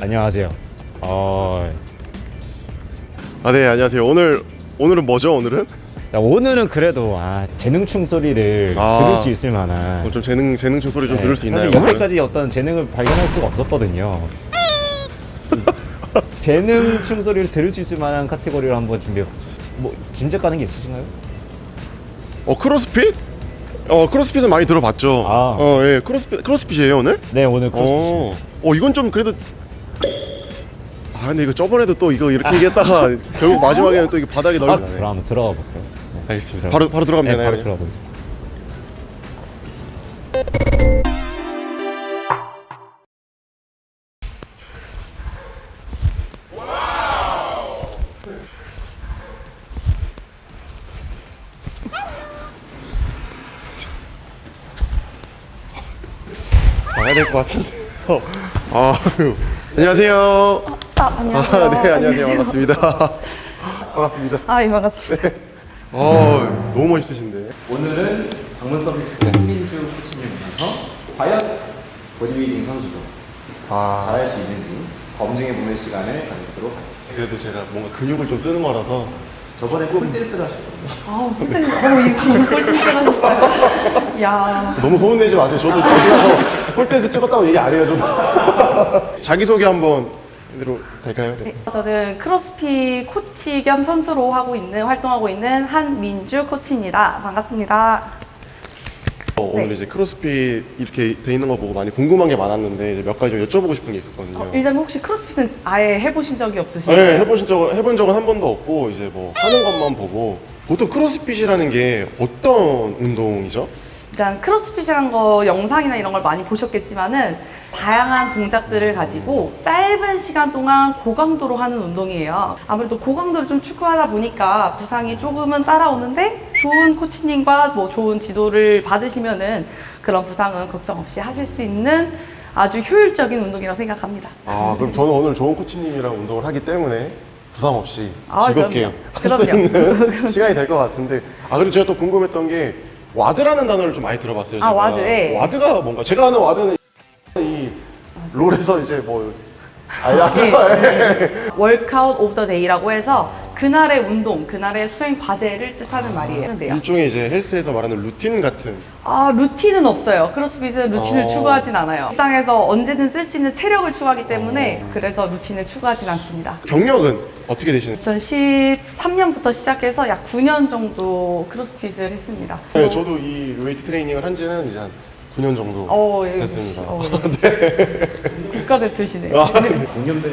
안녕하세요. 어, 아, 네, 안녕하세요. 오늘 오늘은 뭐죠? 오늘은 야, 오늘은 그래도 아, 재능충 소리를 아. 들을 수 있을 만한 오늘 좀 재능 재능충 소리 좀 네, 들을 수 있나요? 사실? 여태까지 어떤 재능을 발견할 수가 없었거든요. 재능충 소리를 들을 수 있을 만한 카테고리를 한번 준비해봤습니다. 뭐 짐작 가는 게 있으신가요? 어 크로스핏? 어 크로스핏은 많이 들어봤죠. 아. 어, 예, 크로스핏 크로스핏이에요 오늘? 네 오늘 크로스핏. 어, 어 이건 좀 그래도 아 근데 이거 저번에도 또 이거 이렇게 얘기했다가 결국 마지막에는 또 이게 바닥에 아, 널리네. 그럼 한번 들어가 볼게요. 네. 알겠습니다. 바로 바로 들어가면 네, 되나요? 바로 들어가 보겠습니다. 가야 될 것 같은데. 어. 아유. 안녕하세요. 아, 안녕하세요. 아, 네, 안녕하세요. 반갑습니다. 반갑습니다. 아, 예, 반갑습니다. 어, 너무 멋있으신데. 오늘은 방문 서비스 한민주 코치님 만나서 과연 보디빌딩 선수도 아, 잘할 수 있는지 검증해 보는 시간을 가져보도록 하겠습니다. 그래도 제가 뭔가 근육을 좀 쓰는 거라서 저번에 폴댄스를 하셨거든요. 아, 근데 어, 이거 꼴찌 하셨어요. 야, 너무 소문내지 마세요. 저도 어디 가서 폴댄스 찍었다고 얘기 안 해요, 저도. 자기소개 한번 해도 될까요? 네. 저는 크로스핏 코치 겸 선수로 하고 있는 활동하고 있는 한민주 코치입니다. 반갑습니다. 어, 오늘 네. 이제 크로스핏 이렇게 돼 있는 거 보고 많이 궁금한 게 많았는데 이제 몇 가지 좀 여쭤보고 싶은 게 있었거든요. 어, 일단 혹시 크로스핏은 아예 해보신 적이 없으신가요? 네, 해보신 적 해본 적은 한 번도 없고 이제 뭐 하는 것만 보고 보통 크로스핏이라는 게 어떤 운동이죠? 일단 크로스핏이란 거 영상이나 이런 걸 많이 보셨겠지만은 다양한 동작들을 가지고 짧은 시간 동안 고강도로 하는 운동이에요. 아무래도 고강도를 좀 추구하다 보니까 부상이 조금은 따라오는데 좋은 코치님과 뭐 좋은 지도를 받으시면은 그런 부상은 걱정 없이 하실 수 있는 아주 효율적인 운동이라고 생각합니다. 아 그럼 저는 오늘 좋은 코치님이랑 운동을 하기 때문에 부상 없이 아, 즐겁게 그럼요. 할수 그럼요. 있는 시간이 될 것 같은데 아 그리고 제가 또 궁금했던 게 와드라는 단어를 좀 많이 들어봤어요. 아, 제가. 와드, 예. 와드가 뭔가 제가 아는 와드는 이 롤에서 이제 뭐 알죠? 네. 월크아웃 오브 더 데이라고 해서 그날의 운동, 그날의 수행 과제를 뜻하는 말이에요. 네. 일종의 이제 헬스에서 말하는 루틴 같은 아 루틴은 없어요. 크로스핏은 루틴을 어. 추구하진 않아요. 일상에서 언제든 쓸 수 있는 체력을 추구하기 때문에 그래서 루틴을 추구하진 않습니다. 경력은 어떻게 되시나요? 2013년부터 시작해서 약 9년 정도 크로스핏을 했습니다. 네, 저도 이 웨이트 트레이닝을 한 지는 이제 한 9년 정도 어, 예, 됐습니다. 어, 예. 국가대표시네요. 공연대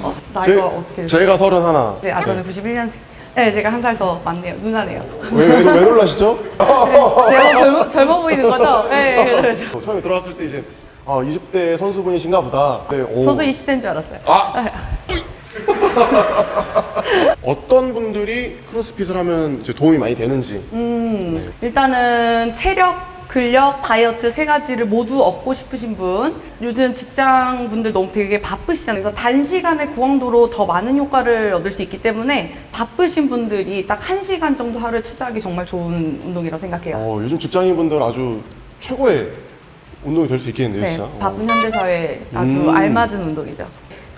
어, 나이가 제- 어떻게 되세요? 제가 서른 하나. 네, 아 저는 91년생. 네, 제가 한 살 더 많네요. 누나네요. 왜, 왜, 왜 놀라시죠? 제가 젊어, 젊어 보이는 거죠? 네, 그렇죠. 처음에 들어왔을 때 이제 아 20대 선수분이신가 보다. 네, 오. 저도 20대인 줄 알았어요. 아! 어떤 분들이 크로스핏을 하면 이제 도움이 많이 되는지. 음, 일단은 체력, 근력, 다이어트 세 가지를 모두 얻고 싶으신 분. 요즘 직장 분들 너무 되게 바쁘시잖아요. 그래서 단시간에 고강도로 더 많은 효과를 얻을 수 있기 때문에 바쁘신 분들이 딱 한 시간 정도 하루에 투자하기 정말 좋은 운동이라고 생각해요. 어, 요즘 직장인 분들 아주 최고의 운동이 될 수 있겠네요, 네, 진짜. 바쁜 어. 현대사회에 아주 음. 알맞은 운동이죠.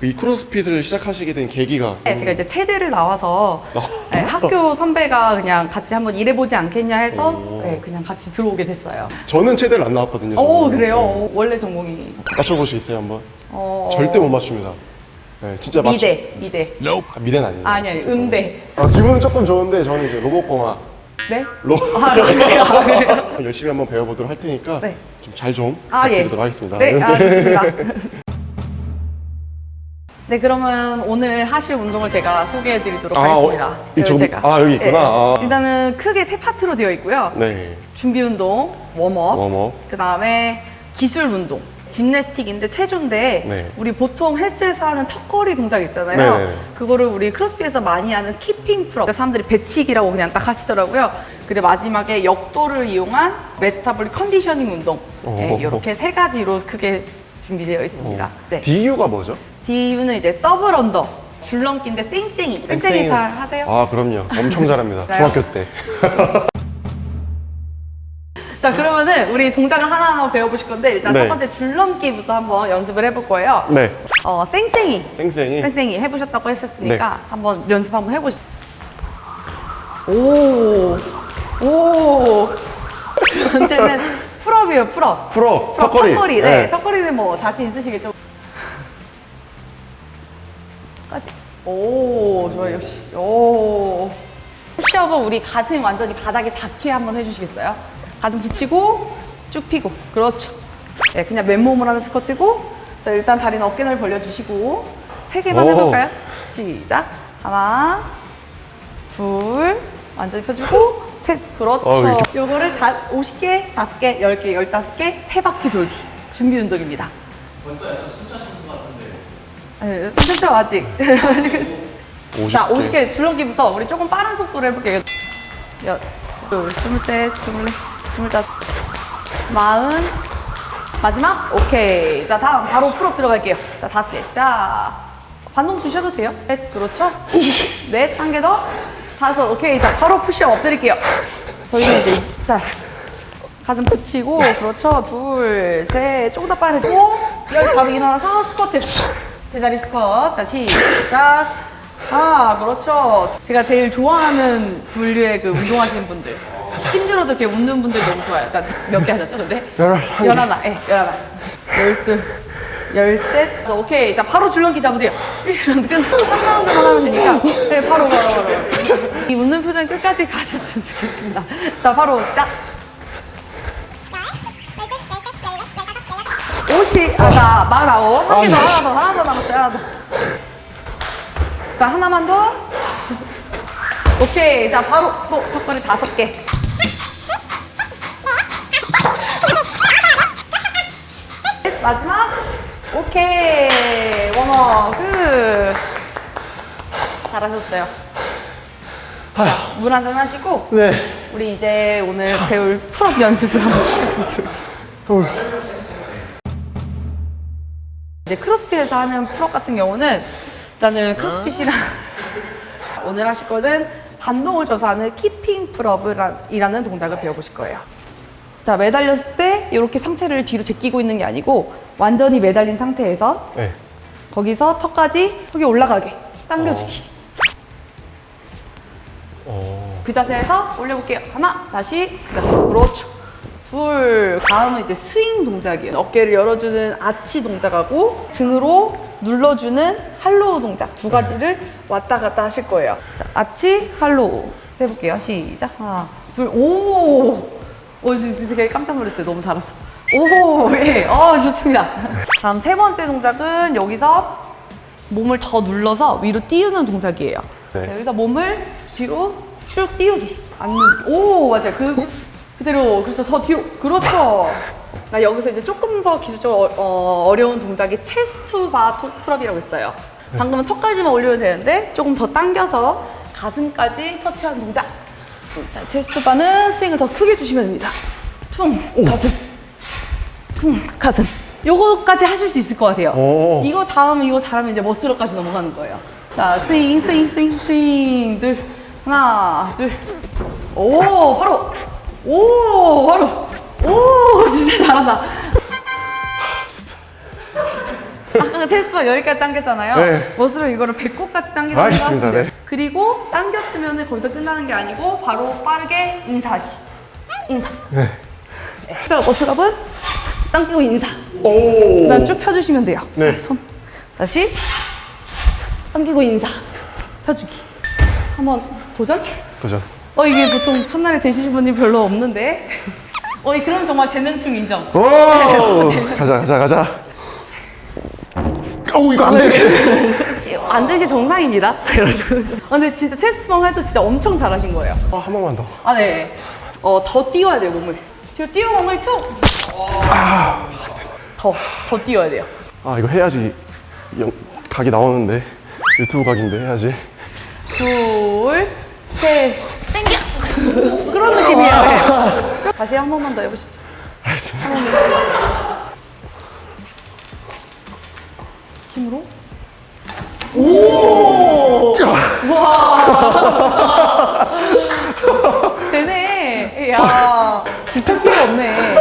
그이 크로스핏을 시작하시게 된 계기가 네, 제가 이제 체대를 나와서 네, 학교 선배가 그냥 같이 한번 일해보지 않겠냐 해서 오. 네, 그냥 같이 들어오게 됐어요. 저는 체대를 안 나왔거든요. 오 저는. 그래요? 원래 전공이 맞춰보시겠어요, 한번? 어... 절대 못 맞춥니다. 네, 진짜 맞추... 미대, 미대. 아, 미대는 아니에요. 아니 아니 음대. 아, 기분은 조금 좋은데 저는 이제 로봇공학 네? 로... 아 그래요? 아, 그래요? 열심히 한번 배워보도록 할 테니까 네. 좀 잘 좀 아 예. 부탁드리도록 하겠습니다. 네, 아, 좋습니다. 네, 그러면 오늘 하실 운동을 제가 소개해 드리도록 아, 하겠습니다. 어, 이 그리고 저- 아, 여기 있구나. 아. 일단은 크게 세 파트로 되어 있고요. 네. 준비 운동, 웜업, 웜업. 그 다음에 기술 운동. 짐내스틱인데 체조인데 네. 우리 보통 헬스에서 하는 턱걸이 동작 있잖아요. 네. 그거를 우리 크로스핏에서 많이 하는 키핑 풀업. 그러니까 사람들이 배치기라고 그냥 딱 하시더라고요. 그리고 마지막에 역도를 이용한 메타볼릭 컨디셔닝 운동. 네, 오. 이렇게 세 가지로 크게 준비되어 있습니다. 네. DU가 뭐죠? D는 이제 더블 언더. 줄넘기인데 쌩쌩이. 쌩쌩이 잘 하세요? 아, 그럼요. 엄청 잘합니다. 진짜요? 중학교 때. 자, 그러면은 우리 동작을 하나하나 배워보실 건데 일단 네. 첫 번째 줄넘기부터 한번 연습을 해볼 거예요. 네. 어, 쌩쌩이. 쌩쌩이. 쌩쌩이 해보셨다고 하셨으니까 네. 한번 연습 한번 해보시죠. 오, 오. 두 번째는 풀업이에요, 풀업. 풀업, 풀업, 턱걸이. 턱걸이. 네, 네. 턱걸이는 뭐 자신 있으시겠죠? 오, 좋아요, 역시. 오. 푸시업은 우리 가슴이 완전히 바닥에 닿게 한번 해주시겠어요? 가슴 붙이고 쭉 피고. 그렇죠. 네, 그냥 맨몸으로 하는 스쿼트고. 자, 일단 다리는 어깨를 벌려주시고. 세 개만 오. 해볼까요? 시작. 하나, 둘, 완전히 펴주고, 셋. 그렇죠. 어. 요거를 다 50개, 5개, 10개, 15개, 세 바퀴 돌기. 준비 운동입니다. 벌써 약간 숨차시는 것 같은데. 아니, 진짜 아직. 50개. 자, 50개 줄넘기부터 우리 조금 빠른 속도로 해볼게요. 여, 둘, 스물셋, 스물넷, 스물다섯, 마흔, 마지막? 오케이. 자, 다음 바로 풀업 들어갈게요. 자, 다섯 개 시작. 반동 주셔도 돼요. 넷, 그렇죠. 넷, 한 개 더. 다섯, 오케이. 자, 바로 푸시업 엎드릴게요. 저희는 이제, 자, 가슴 붙이고, 그렇죠. 둘, 셋, 조금 더 빠르고, 열 바로 일어나서 스쿼트. 제자리 스쿼트. 자, 시작. 아, 그렇죠. 제가 제일 좋아하는 분류의 그 운동하시는 분들. 힘들어도 이렇게 웃는 분들 너무 좋아요. 자, 몇 개 하셨죠, 근데? 열한 개. 열하나, 예, 열하나. 열둘, 열셋. 자, 오케이. 자, 바로 줄넘기 잡으세요. 이런 끝. 한 라운드만 하면 되니까. 네, 바로, 바로, 바로. 이 웃는 표정 끝까지 가셨으면 좋겠습니다. 자, 바로 시작. 오시, 아, 자, 마흔아홉. 한 개 더, 하나 더, 하나 더 남았어요, 하나 더. 자, 하나만 더. 오케이. 자, 바로 또 턱걸이 다섯 개. 마지막. 오케이. 원어. 그. 잘하셨어요. 자, 물 한잔 하시고, 네. 우리 이제 오늘 배울 풀업 연습을 한번 시작해보도록 어, 이제 크로스핏에서 하는 풀업 같은 경우는 일단은 크로스핏이랑 오늘 하실 거는 반동을 줘서 하는 키핑 풀업이라는 동작을 배워보실 거예요. 자, 매달렸을 때 이렇게 상체를 뒤로 제끼고 있는 게 아니고 완전히 매달린 상태에서 네. 거기서 턱까지 턱이 올라가게 당겨주기. 어. 그 자세에서 올려볼게요. 하나, 다시 그 자세. 그렇죠. 둘, 다음은 이제 스윙 동작이에요. 어깨를 열어주는 아치 동작하고 등으로 눌러주는 할로우 동작 두 가지를 왔다 갔다 하실 거예요. 자, 아치, 할로우 해볼게요. 시작. 하나, 둘, 오! 오, 진짜 되게 깜짝 놀랐어요. 너무 잘하셨어요. 오, 예. 어, 좋습니다. 다음 세 번째 동작은 여기서 몸을 더 눌러서 위로 띄우는 동작이에요. 네. 자, 여기서 몸을 뒤로 쭉 띄우기. 안 누르기. 오, 맞아요. 그, 그대로. 그렇죠. 더 뒤로. 그렇죠. 나 여기서 이제 조금 더 기술적으로 어, 어려운 동작이 체스트 바 토- 풀업이라고 있어요. 방금은 턱까지만 올려도 되는데 조금 더 당겨서 가슴까지 터치하는 동작. 자, 체스트 바는 스윙을 더 크게 주시면 됩니다. 퉁, 가슴. 퉁, 가슴. 요거까지 하실 수 있을 것 같아요. 오. 이거 다음 이거 잘하면 이제 머스러까지 넘어가는 거예요. 자, 스윙, 스윙, 스윙, 스윙. 둘. 하나, 둘. 오, 바로. 오, 바로. 오, 진짜 잘한다. 아까 체스가 여기까지 당겼잖아요. 네. 머스러 이거를 배꼽까지 당기는 거 알겠습니다. 네. 그리고 당겼으면 거기서 끝나는 게 아니고 바로 빠르게 인사하기. 인사. 네. 자, 머스럽은 당기고 인사. 오. 그다음 쭉 펴주시면 돼요. 네. 손 다시 당기고 인사 펴주기. 한번 도전? 도전. 어 이게 보통 첫날에 되시는 분이 별로 없는데. 어, 이 그럼 정말 재능충 인정. 오. 가자, 가자, 가자. 오, 이거 안 돼. 안 되는 게 정상입니다. 여러분. 어, 근데 진짜 체스방 해도 진짜 엄청 잘하신 거예요. 어, 한 번만 더. 아 네. 어더 띄워야 돼요 몸을. 뒤로 띄워 몸을 툭. 더더 띄워야 돼요. 아, 이거 해야지. 영, 각이 나오는데. 유튜브 각인데 해야지. 둘, 셋! 그런 느낌이에요. 예. 다시 한 번만 더 해보시죠. 알겠습니다. 한 번만 더. 힘으로. 오! 와! 되네. 야, 기술 필요 없네.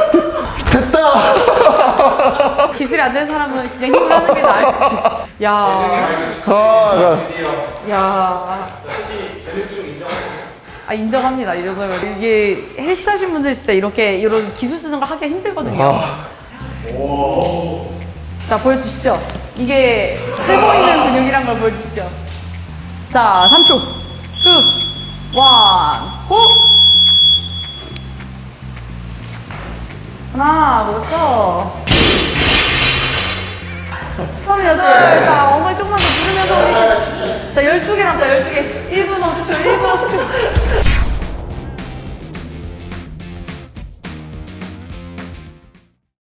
됐다. 기술이 안 된 사람은 그냥 힘을 하는 게 나을 수 있어. 야. 아, 야. 야. 아, 인정합니다. 이 정도면. 이게 헬스 하신 분들 진짜 이렇게 이런 기술 쓰는 거 하기 힘들거든요. 아. 자, 보여주시죠. 이게 쓰고 있는 근육이란 걸 보여주시죠. 자, 3초. 2, 1, 고! 하나, 그렇죠. 서른 여덟. 자, 엉덩이 조금만 더 누르면서. 우리. 자, 12개 남다, 12개. 1분 50초, 1분 50초.